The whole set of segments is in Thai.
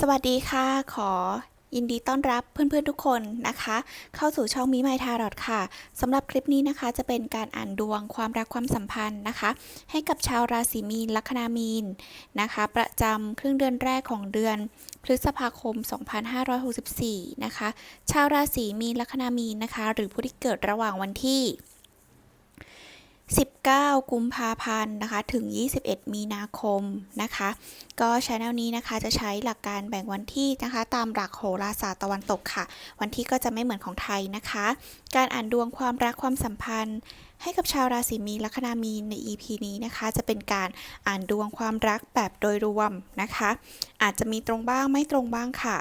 สวัสดีค่ะ ขอยินดีต้อนรับเพื่อนๆทุกคนนะคะ เข้าสู่ช่องมิไมทารอดค่ะสำหรับคลิปนี้นะคะจะเป็นการอ่านดวงความรักความสัมพันธ์นะคะ ให้กับชาวราศีมีนลัคนามีนนะคะ ประจำครึ่งเดือนแรกของเดือน พฤษภาคม 2564 นะคะ ชาวราศีมีนลัคนามีนนะคะ หรือผู้ที่เกิดระหว่างวันที่ 19 กุมภาพันธ์นะคะ ถึง 21 มีนาคมนะคะ ก็ช anel นี้นะคะจะใช้หลักการแบ่งวันที่นะคะ ตามหลักโหราศาสตร์ตะวันตกค่ะ วันที่ก็จะไม่เหมือนของไทยนะคะ การอ่านดวงความรักความสัมพันธ์ ให้กับชาวราศีมีนลัคนามีนใน EP นี้นะคะ จะเป็นการอ่านดวงความรักแบบโดยรวมนะคะ อาจจะมีตรงบ้างไม่ตรงบ้างค่ะ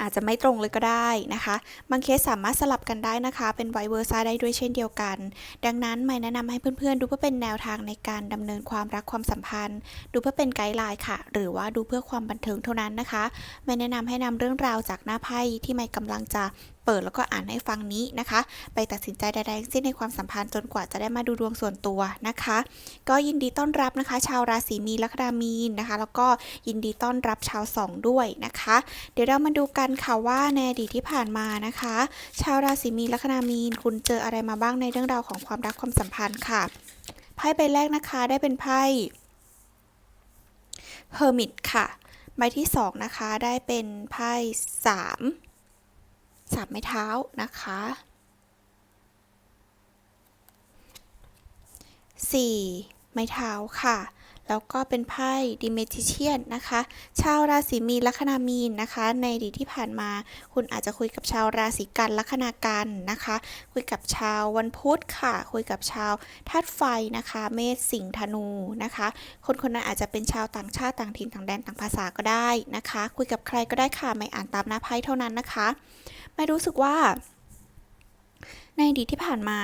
อาจจะไม่ตรงเลยก็ได้นะคะ บางเคสสามารถสลับกันได้นะคะ เป็นไวเวอร์ซ่าได้ด้วยเช่นเดียวกัน ดังนั้นไม่แนะนำให้เพื่อนๆ ดูเพื่อเป็นแนวทางในการดำเนินความรักความสัมพันธ์ ดูเพื่อเป็นไกด์ไลน์ค่ะ หรือว่าดูเพื่อความบันเทิงเท่านั้นนะคะ ไม่แนะนำให้นำเรื่องราวจากหน้าไพ่ที่ไม่กำลังจะ เปิดแล้วก็อ่านให้ฟังนี้นะคะ ไปตัดสินใจใดๆทั้งสิ้นในความสัมพันธ์จนกว่าจะได้มาดูดวงส่วนตัวนะคะ ก็ยินดีต้อนรับนะคะ ชาวราศีมีนลัคนามีนนะคะ แล้วก็ยินดีต้อนรับชาวสองด้วยนะคะ เดี๋ยวเรามาดูกันค่ะว่าในอดีตที่ผ่านมานะคะ ชาวราศีมีนลัคนามีน คุณเจออะไรมาบ้างในเรื่องราวของความรักความสัมพันธ์ค่ะไพ่ใบแรกนะคะได้เป็นไพ่ Hermit ค่ะ ใบที่สองนะคะ ได้เป็นไพ่สาม สามไม้เท้านะคะสี่ไม้เท้าค่ะ แล้วก็เป็นไพ่ดิเมทิเชียนนะคะ ชาวราศีมีนลัคนามีนนะคะ ในอดีตที่ผ่านมา คุณอาจจะคุยกับชาวราศีกันลัคนากันนะคะ คุยกับชาววันพุธค่ะ คุยกับชาวธาตุไฟนะคะ เมษสิงห์ธนูนะคะ คนคนนั้นอาจจะเป็นชาวต่างชาติต่างถิ่นต่างแดนต่างภาษาก็ได้นะคะ คุยกับใครก็ได้ค่ะไม่อ่านตามหน้าไพ่เท่านั้นนะคะไม่รู้สึกว่า ในอดีตที่ผ่านมา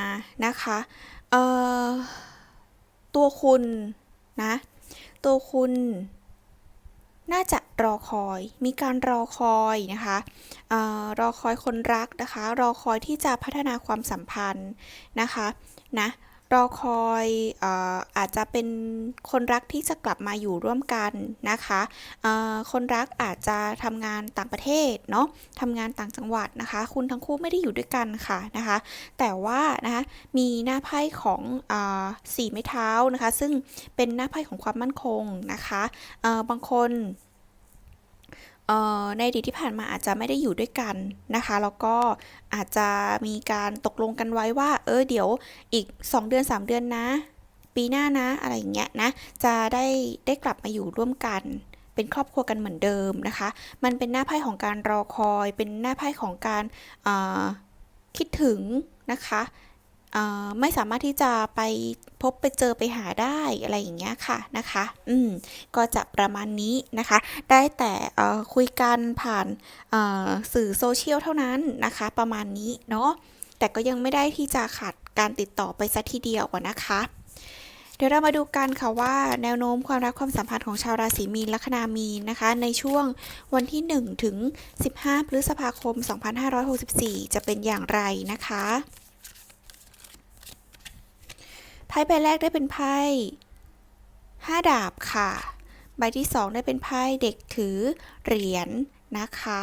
นะคะ เอ่อตัวคุณนะ ตัวคุณ น่าจะรอคอย มีการรอคอยนะคะออรอคอยคนรักนะคะ รอคอยที่จะพัฒนาความสัมพันธ์นะคะ นะ รอคอยเอ่อาจจะเป็นคนรักที่จะกลับมาอยู่ร่วมกันนะคะคนรักอาจจะทำงานต่างประเทศเนาะทำงานต่างจังหวัดนะคะ คุณทั้งคู่ไม่ได้อยู่ด้วยกันค่ะนะคะ แต่ว่านะคะมีหน้าไพ่ของอสี่ไม้เท้านะคะ ซึ่งเป็นหน้าไพ่ของความมั่นคงนะคะบางคน ในอดีตที่ผ่านมาอาจจะไม่ได้อยู่ด้วยกันนะคะ แล้วก็อาจจะมีการตกลงกันไว้ว่า เออเดี๋ยวอีก 2 เดือน 3 เดือนนะ ปีหน้านะอะไรอย่างเงี้ยนะ จะได้ได้กลับมาอยู่ร่วมกันเป็นครอบครัวกันเหมือนเดิมนะคะ มันเป็นหน้าไพ่ของการรอคอย เป็นหน้าไพ่ของการคิดถึงนะคะ ไม่สามารถที่จะไปพบไปเจอไปหาได้อะไรอย่างเงี้ยค่ะนะคะ อืม ก็จะประมาณนี้นะคะ ได้แต่คุยกันผ่านสื่อโซเชียลเท่านั้นนะคะ ประมาณนี้เนาะ แต่ก็ยังไม่ได้ที่จะขาดการติดต่อไปสัทีเดียวนะคะ เดี๋ยวเรามาดูกันค่ะว่าแนวโน้มความรักความสัมพันธ์ของชาวราศีมีนลัคนามีนนะคะ ในช่วงวันที่ 1 ถึง 15 พฤษภาคม 2564 จะเป็นอย่างไรนะคะ ไพ่ใบแรกได้เป็นไพ่ห้าดาบค่ะ ใบที่สองได้เป็นไพ่เด็กถือเหรียญนะคะ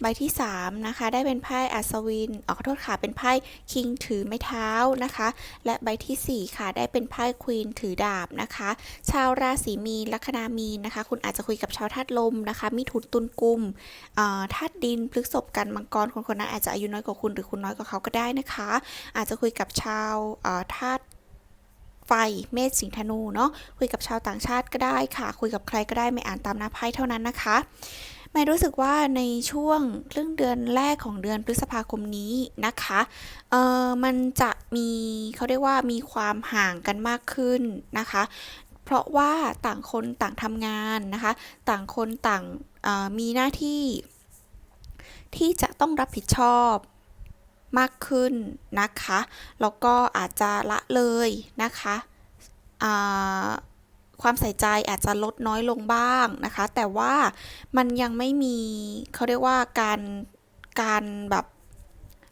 ใบที่สามนะคะได้เป็นไพ่อัศวินออขอโทษค่ะเป็นไพ่คิงถือไม้เท้านะคะ และใบที่สี่ค่ะได้เป็นไพ่ควีนถือดาบนะคะ ชาวราศีมีนลัคนามีนนะคะ คุณอาจจะคุยกับชาวธาตุลมนะคะมิถุนตุลกุมธาตุดินพฤษภกันมังกรคนคนนั้นอาจจะอายุน้อยกว่าคุณหรือคุณน้อยกว่าเขาก็ได้นะคะ อาจจะคุยกับชาวธาตุ ไฟเมษสิงห์ธนูเนาะคุยกับชาวต่างชาติก็ได้ค่ะ คุยกับใครก็ได้ไม่อ่านตามหน้าไพ่เท่านั้นนะคะไม่รู้สึกว่าในช่วงครึ่งเดือนแรกของเดือนพฤษภาคมนี้นะคะเออมันจะมีเขาเรียกว่ามีความห่างกันมากขึ้นนะคะ เพราะว่าต่างคนต่างทำงานนะคะ ต่างคนต่างมีหน้าที่ที่จะต้องรับผิดชอบ มากขึ้นนะคะ แล้วก็อาจจะละเลยนะคะความใส่ใจอาจจะลดน้อยลงบ้างนะคะ แต่ว่ามันยังไม่มีเขาเรียกว่าการการแบบ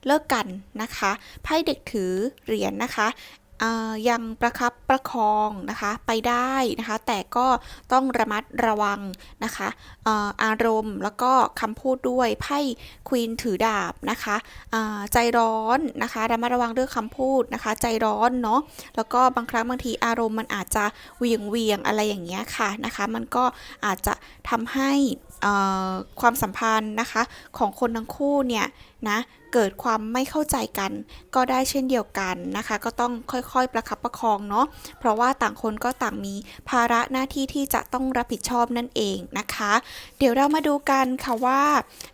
เลิกกันนะคะไพ่เด็กถือเหรียญนะคะ ยังประคับประคองนะคะไปได้นะคะ แต่ก็ต้องระมัดระวังนะคะออารมณ์แล้วก็คำพูดด้วยไพ่ควีนถือดาบนะคะใจร้อนนะคะระมัดระวังเรื่องคำพูดนะคะ ใจร้อนเนาะแล้วก็บางครั้งบางทีอารมณ์มันอาจจะเวียงเวียงอะไรอย่างเงี้ยค่ะนะคะ มันก็อาจจะทำให้ ความสัมพันธ์นะคะของคนทั้งคู่เนี่ยนะเกิดความไม่เข้าใจกันก็ได้เช่นเดียวกันนะคะ ก็ต้องค่อยๆประคับประคองเนาะเพราะว่าต่างคนก็ต่างมีภาระหน้าที่ที่จะต้องรับผิดชอบนั่นเองนะคะ เดี๋ยวเรามาดูกันค่ะว่า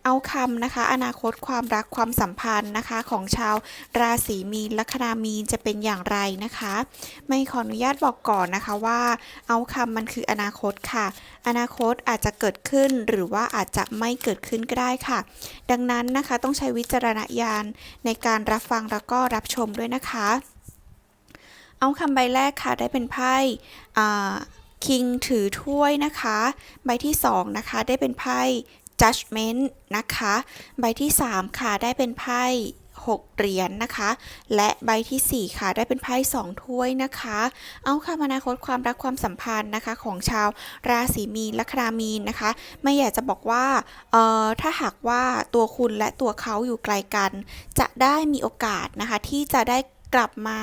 เอาคำนะคะ อนาคตความรักความสัมพันธ์นะคะ ของชาวราศีมีนลัคนามีนจะเป็นอย่างไรนะคะ ไม่ขออนุญาตบอกก่อนนะคะว่าเอาคำมันคืออนาคตค่ะ อนาคตอาจจะเกิดขึ้นหรืรือว่าอาจจะไม่เกิดขึ้นก็ได้ค่ะ ดังนั้นนะคะต้องใช้วิจารณญาณในการรับฟังแล้วก็รับชมด้วยนะคะ เอาคำใบแรกค่ะได้เป็นไพ่คิงถือถ้วยนะคะ ใบที่สองนะคะได้เป็นไพ่ judgment นะคะ ใบที่สามค่ะได้เป็นไพ่ หกเหรียญนะคะ และใบที่สี่ค่ะ ได้เป็นไพ่สองถ้วยนะคะ เอาคำอนาคตความรักความสัมพันธ์นะคะ ของชาวราศีมีนและครามีนนะคะ ไม่อยากจะบอกว่าเอ่อถ้าหากว่าตัวคุณและตัวเขาอยู่ไกลกัน จะได้มีโอกาสนะคะ ที่จะได้กลับมา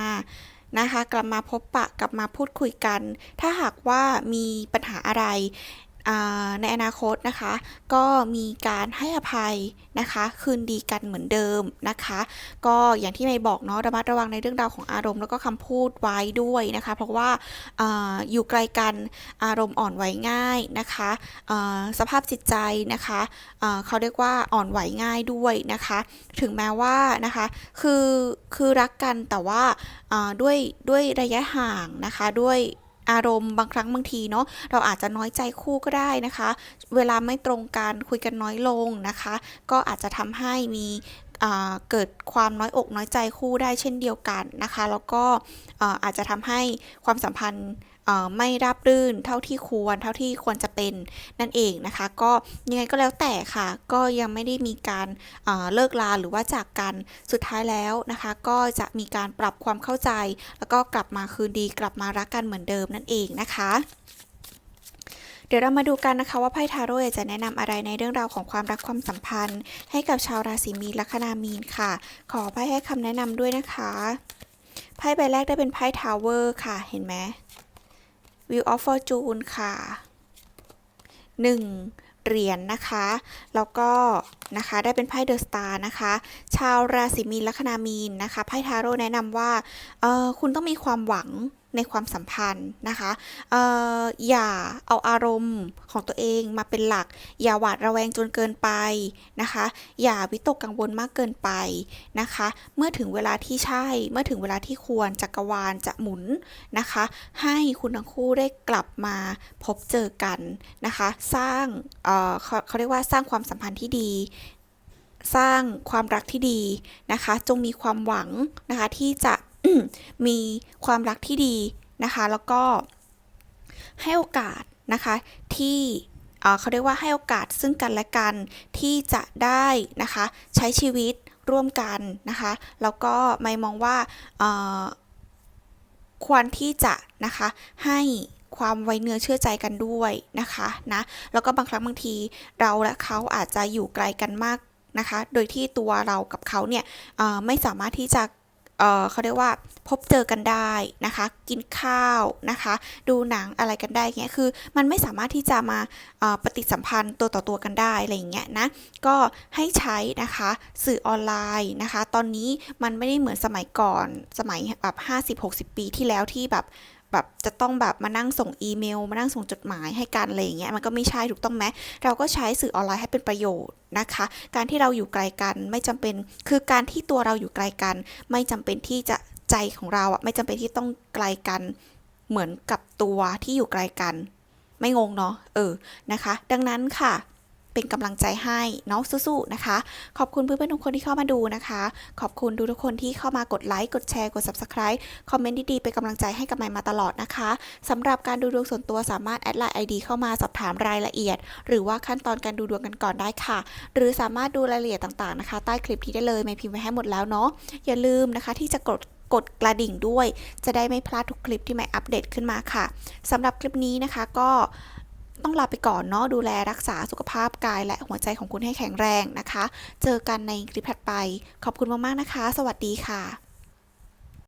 นะคะ กลับมาพบปะกลับมาพูดคุยกัน ถ้าหากว่ามีปัญหาอะไร ในอนาคตนะคะ ก็มีการให้อภัยนะคะ คืนดีกันเหมือนเดิมนะคะ ก็อย่างที่ไม่บอกเนาะระมัดระวังในเรื่องราวของอารมณ์แล้วก็คำพูดไว้ด้วยนะคะ เพราะว่าออยู่ไกลกันอารมณ์อ่อนไหวง่ายนะคะสภาพจิตใจนะคะเขาเรียกว่าอ่อนไหวง่ายด้วยนะคะ ถึงแม้ว่านะคะคือคือรักกันแต่ว่าด้วยด้วยระยะห่างนะคะด้วย อารมณ์บางครั้งบางทีเนาะเราอาจจะน้อยใจคู่ก็ได้นะคะ เวลาไม่ตรงกันคุยกันน้อยลงนะคะ ก็อาจจะทำให้มีเกิดความน้อยอกน้อยใจคู่ได้เช่นเดียวกันนะคะ แล้วก็อาจจะทำให้ความสัมพันธ์ ไม่ราบรื่นเท่าที่ควร เท่าที่ควรจะเป็นนั่นเองนะคะ ก็ยังไงก็แล้วแต่ค่ะ ก็ยังไม่ได้มีการเลิกลาหรือว่าจากกันสุดท้ายแล้วนะคะ ก็จะมีการปรับความเข้าใจ แล้วก็กลับมาคืนดีกลับมารักกันเหมือนเดิมนั่นเองนะคะเดี๋ยวเรามาดูกันนะคะว่าไพ่ทาโร่จะแนะนำอะไรในเรื่องราวของความรักความสัมพันธ์ ให้กับชาวราศีมีนลัคนามีนค่ะ ขอไพ่ให้คำแนะนำด้วยนะคะ ไพ่ใบแรกได้เป็นไพ่ทาวเวอร์ค่ะ เห็นไหม Wheel of Fortune ค่ะหนึ่งเหรียญนะคะ แล้วก็นะคะได้เป็นไพ่เดอะสตาร์นะคะ ชาวราศีมีนลัคนามีนนะคะ ไพ่ทาโร่แนะนำว่า เออคุณต้องมีความหวัง ในความสัมพันธ์นะคะอออย่าเอาอารมณ์ของตัวเองมาเป็นหลัก อย่าหวาดระแวงจนเกินไปนะคะ อย่าวิตกกังวลมากเกินไปนะคะ เมื่อถึงเวลาที่ใช่ เมื่อถึงเวลาที่ควรจักรวาลจะหมุนนะคะ ให้คุณทั้งคู่ได้กลับมาพบเจอกันนะคะ สร้างเเขาเขาเรียกว่าสร้างความสัมพันธ์ที่ดีสร้างความรักที่ดีนะคะ จงมีความหวังนะคะที่จะ มีความรักที่ดีนะคะ แล้วก็ให้โอกาสนะคะที่เเขาเรียกว่าให้โอกาสซึ่งกันและกันที่จะได้นะคะใช้ชีวิตร่วมกันนะคะ แล้วก็ไม่มองว่าควรที่จะนะคะให้ความไว้เนื้อเชื่อใจกันด้วยนะคะนะแล้วก็บางครั้งบางทีเราและเขาอาจจะอยู่ไกลกันมากนะคะ โดยที่ตัวเรากับเขาเนี่ยไม่สามารถที่จะ เขาเรียกว่าพบเจอกันได้นะคะ กินข้าวนะคะ ดูหนังอะไรกันได้เงี้ยคือ มันไม่สามารถที่จะมาปฏิสัมพันธ์ตัวต่อตัวกันได้อะไรอย่างเงี้ยนะก็ให้ใช้นะคะสื่อออนไลน์นะคะ ตอนนี้มันไม่ได้เหมือนสมัยก่อนสมัยแบบ50-60 ปีที่แล้วที่แบบ แบบจะต้องแบบมานั่งส่งอีเมล มานั่งส่งจดหมายให้กันอะไรอย่างเงี้ยมันก็ไม่ใช่ถูกต้องไหมเราก็ใช้สื่อออนไลน์ให้เป็นประโยชน์นะคะ การที่เราอยู่ไกลกันไม่จำเป็น คือการที่ตัวเราอยู่ไกลกัน ไม่จำเป็นที่จะใจของเราอะไม่จำเป็นที่ต้องไกลกัน เหมือนกับตัวที่อยู่ไกลกัน ไม่งงเนาะเออนะคะ ดังนั้นค่ะ เป็นกำลังใจให้เนาะสู้ๆนะคะ ขอบคุณเพื่อนๆทุกคนที่เข้ามาดูนะคะ ขอบคุณทุกๆคนที่เข้ามากดไลค์กดแชร์กด subscribe คอมเมนต์ดีๆเป็นกำลังใจให้กับไมมาตลอดนะคะสำหรับการดูดวงส่วนตัวสามารถแอดไลน์ ID เข้ามาสอบถามรายละเอียด หรือว่าขั้นตอนการดูดวงกันก่อนได้ค่ะ หรือสามารถดูรายละเอียดต่างๆนะคะ ใต้คลิปที่ได้เลยไม่พิมพ์ไว้ให้หมดแล้วเนาะอย่าลืมนะคะที่จะกดกดกระดิ่งด้วย จะได้ไม่พลาดทุกคลิปที่ใหม่อัปเดตขึ้นมาค่ะสำหรับคลิปนี้นะคะก็ ต้องลาไปก่อนเนาะดูแลรักษาสุขภาพกาย และหัวใจของคุณให้แข็งแรงนะคะ เจอกันในคลิปถัดไป ขอบคุณมากๆนะคะ สวัสดีค่ะ